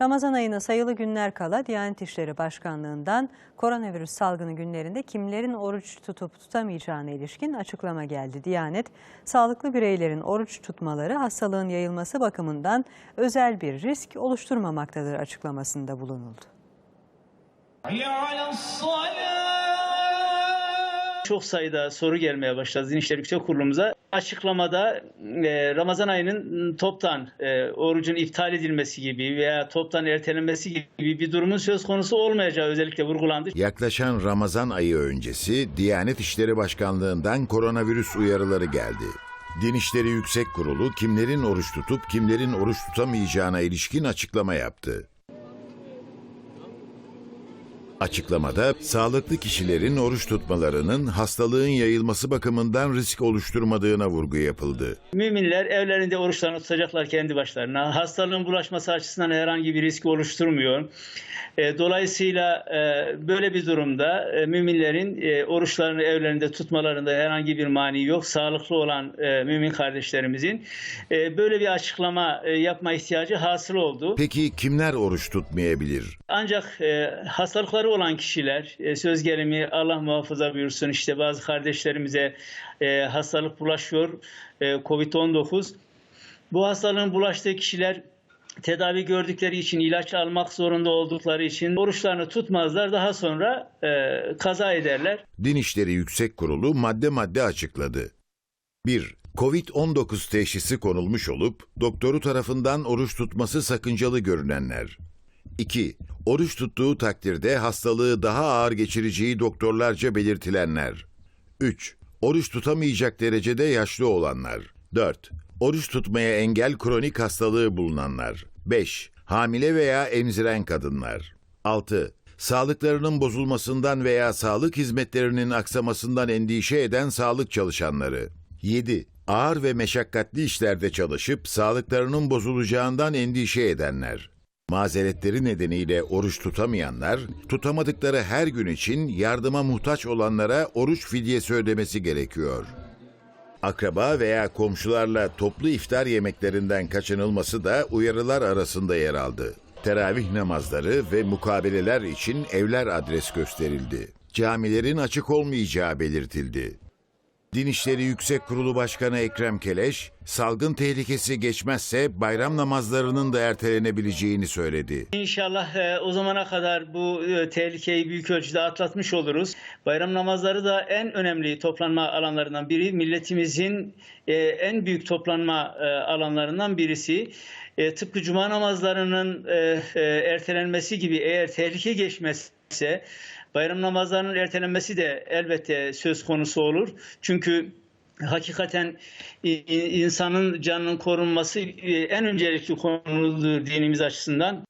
Ramazan ayına sayılı günler kala Diyanet İşleri Başkanlığı'ndan koronavirüs salgını günlerinde kimlerin oruç tutup tutamayacağına ilişkin açıklama geldi. Diyanet, sağlıklı bireylerin oruç tutmaları hastalığın yayılması bakımından özel bir risk oluşturmamaktadır açıklamasında bulunuldu çok sayıda soru gelmeye başladı Din İşleri Yüksek Kurulumuza. Açıklamada e, Ramazan ayının toptan e, orucun iptal edilmesi gibi veya toptan ertelenmesi gibi bir durumun söz konusu olmayacağı özellikle vurgulandı. Yaklaşan Ramazan ayı öncesi Diyanet İşleri Başkanlığı'ndan koronavirüs uyarıları geldi. Din İşleri Yüksek Kurulu kimlerin oruç tutup kimlerin oruç tutamayacağına ilişkin açıklama yaptı. Açıklamada sağlıklı kişilerin oruç tutmalarının hastalığın yayılması bakımından risk oluşturmadığına vurgu yapıldı. Müminler evlerinde oruçlarını tutacaklar kendi başlarına. Hastalığın bulaşması açısından herhangi bir risk oluşturmuyor. E, Dolayısıyla e, böyle bir durumda e, müminlerin oruçlarını evlerinde tutmalarında herhangi bir mani yok. Sağlıklı olan mümin kardeşlerimizin böyle bir açıklama yapma ihtiyacı hasıl oldu. Peki kimler oruç tutmayabilir? Ancak e, hastalıkları olan kişiler, e, söz gelimi Allah muhafaza buyursun işte bazı kardeşlerimize e, hastalık bulaşıyor, e, Covid-19. Bu hastalığın bulaştığı kişiler tedavi gördükleri için, ilaç almak zorunda oldukları için oruçlarını tutmazlar. Daha sonra e, kaza ederler. Din İşleri Yüksek Kurulu madde madde açıkladı. 1. Covid-19 teşhisi konulmuş olup doktoru tarafından oruç tutması sakıncalı görünenler. 2. Oruç tuttuğu takdirde hastalığı daha ağır geçireceği doktorlarca belirtilenler. 3. Oruç tutamayacak derecede yaşlı olanlar. 4. Oruç tutmaya engel kronik hastalığı bulunanlar. 5. Hamile veya emziren kadınlar. 6. Sağlıklarının bozulmasından veya sağlık hizmetlerinin aksamasından endişe eden sağlık çalışanları. 7. Ağır ve meşakkatli işlerde çalışıp sağlıklarının bozulacağından endişe edenler. Mazeretleri nedeniyle oruç tutamayanlar, tutamadıkları her gün için yardıma muhtaç olanlara oruç fidyesi ödemesi gerekiyor. Akraba veya komşularla toplu iftar yemeklerinden kaçınılması da uyarılar arasında yer aldı. Teravih namazları ve mukabeleler için evler adres gösterildi. Camilerin açık olmayacağı belirtildi. Din İşleri Yüksek Kurulu Başkanı Ekrem Keleş, salgın tehlikesi geçmezse bayram namazlarının da ertelenebileceğini söyledi. İnşallah e, o zamana kadar bu e, tehlikeyi büyük ölçüde atlatmış oluruz. Bayram namazları da en önemli toplanma alanlarından biri. Milletimizin e, en büyük toplanma e, alanlarından birisi. E, tıpkı cuma namazlarının e, e, ertelenmesi gibi eğer tehlike geçmezse bayram namazlarının ertelenmesi de elbette söz konusu olur. Çünkü hakikaten insanın canının korunması e, en öncelikli konudur dinimiz açısından.